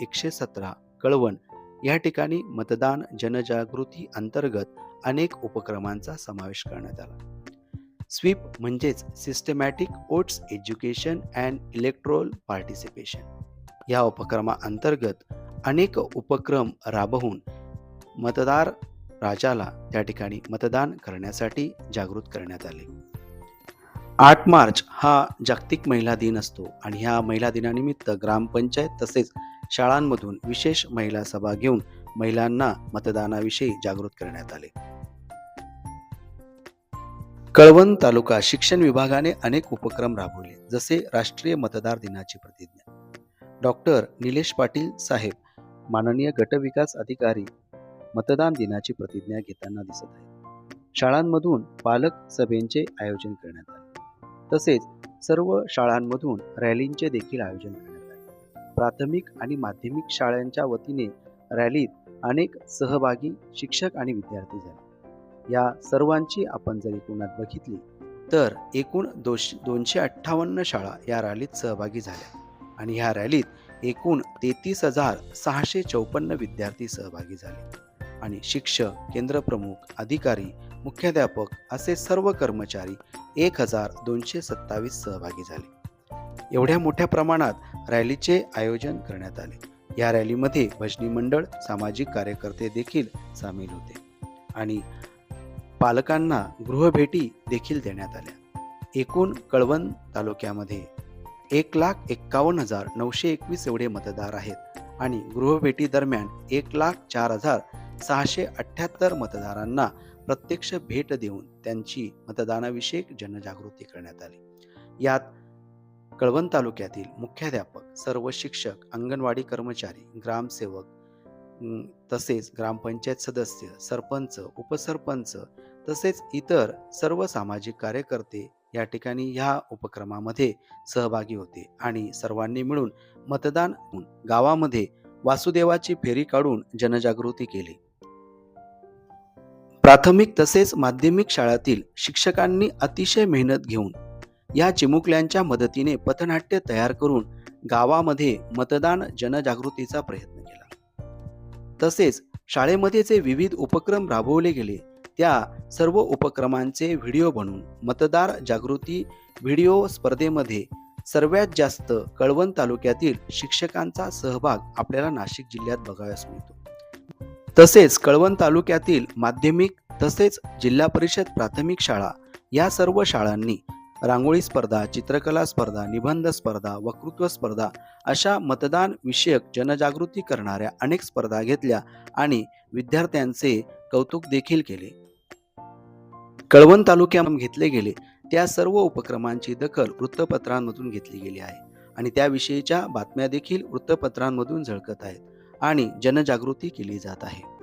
एकशे सतरा कळवण या ठिकाणी मतदान जनजागृती अंतर्गत अनेक उपक्रमांचा समावेश करण्यात आला. स्वीप म्हणजेच systematic voters education and electoral participation या उपक्रमाअंतर्गत अनेक उपक्रम राबवून मतदार राजाला त्या ठिकाणी मतदान करण्यासाठी जागृत करण्यात आले. आठ मार्च हा जागतिक महिला दिन असतो आणि ह्या महिला दिनानिमित्त ग्रामपंचायत तसेच शाळांमधून विशेष महिला सभा घेऊन महिलांना मतदानाविषयी जागृत करण्यात आले. कळवण तालुका शिक्षण विभागाने अनेक उपक्रम राबवले जसे राष्ट्रीय मतदार दिनाची प्रतिज्ञा. डॉक्टर निलेश पाटील साहेब माननीय गटविकास अधिकारी मतदान दिनाची प्रतिज्ञा घेताना दिसत आहेत. शाळांमधून पालक सभेचे आयोजन करण्यात आले. तसेच सर्व शाळांमधून रॅलींचे देखील आयोजन करण्यात प्राथमिक आणि माध्यमिक शाळांच्या वतीने रॅलीत अनेक सहभागी शिक्षक आणि विद्यार्थी झाले. या सर्वांची आपण जर एकूणात बघितली तर एकूण दोश दोनशे अठ्ठावन्न शाळा या रॅलीत सहभागी झाल्या आणि ह्या रॅलीत एकूण तेहतीस हजार सहाशे चौपन्न विद्यार्थी सहभागी झाले आणि शिक्षक केंद्रप्रमुख अधिकारी मुख्याध्यापक असे सर्व कर्मचारी एक हजार दोनशे सत्तावीस सहभागी झाले. एवढ्या मोठ्या प्रमाणात रॅलीचे आयोजन करण्यात आले. या रॅलीमध्ये भजनी मंडळ सामाजिक कार्यकर्ते देखील सामील होते आणि पालकांना गृहभेटी देखील देण्यात आल्या. एकूण कळवण तालुक्यामध्ये एक लाख एक्कावन्न हजार नऊशे एकवीस एवढे मतदार आहेत आणि गृहभेटी दरम्यान एक लाख चार हजार सहाशे अठ्ठ्याहत्तर मतदारांना प्रत्यक्ष भेट देऊन त्यांची मतदानाविषयक जनजागृती करण्यात आली. यात कळवण तालुक्यातील मुख्याध्यापक सर्व शिक्षक अंगणवाडी कर्मचारी ग्रामसेवक तसेच ग्रामपंचायत सदस्य सरपंच उपसरपंच तसेच इतर सर्व सामाजिक कार्यकर्ते या ठिकाणी ह्या उपक्रमामध्ये सहभागी होते आणि सर्वांनी मिळून मतदान गावामध्ये वासुदेवाची फेरी काढून जनजागृती केली. प्राथमिक तसेच माध्यमिक शाळातील शिक्षकांनी अतिशय मेहनत घेऊन या चिमुकल्यांच्या मदतीने पथनाट्य तयार करून गावामध्ये मतदान जनजागृतीचा प्रयत्न केला. तसेच शाळेमध्ये जे विविध उपक्रम राबवले गेले त्या सर्व उपक्रमांचे व्हिडिओ बनवून मतदार जागृती व्हिडिओ स्पर्धेमध्ये सर्वात जास्त कळवण तालुक्यातील शिक्षकांचा सहभाग आपल्याला नाशिक जिल्ह्यात बघावयास मिळतो. तसेच कळवण तालुक्यातील माध्यमिक तसेच जिल्हा परिषद प्राथमिक शाळा या सर्व शाळांनी रांगोळी स्पर्धा चित्रकला स्पर्धा निबंध स्पर्धा वक्तृत्व स्पर्धा अशा मतदान विषयक जनजागृती करणाऱ्या अनेक स्पर्धा घेतल्या आणि विद्यार्थ्यांचे कौतुक देखील केले. कळवण तालुक्यात घेतले गेले. त्या सर्व उपक्रमांची दखल वृत्तपत्रांमधून घेतली गेली आहे आणि त्याविषयीच्या बातम्या देखील वृत्तपत्रांमधून झळकत आहेत आणि जनजागृती केली जात आहे.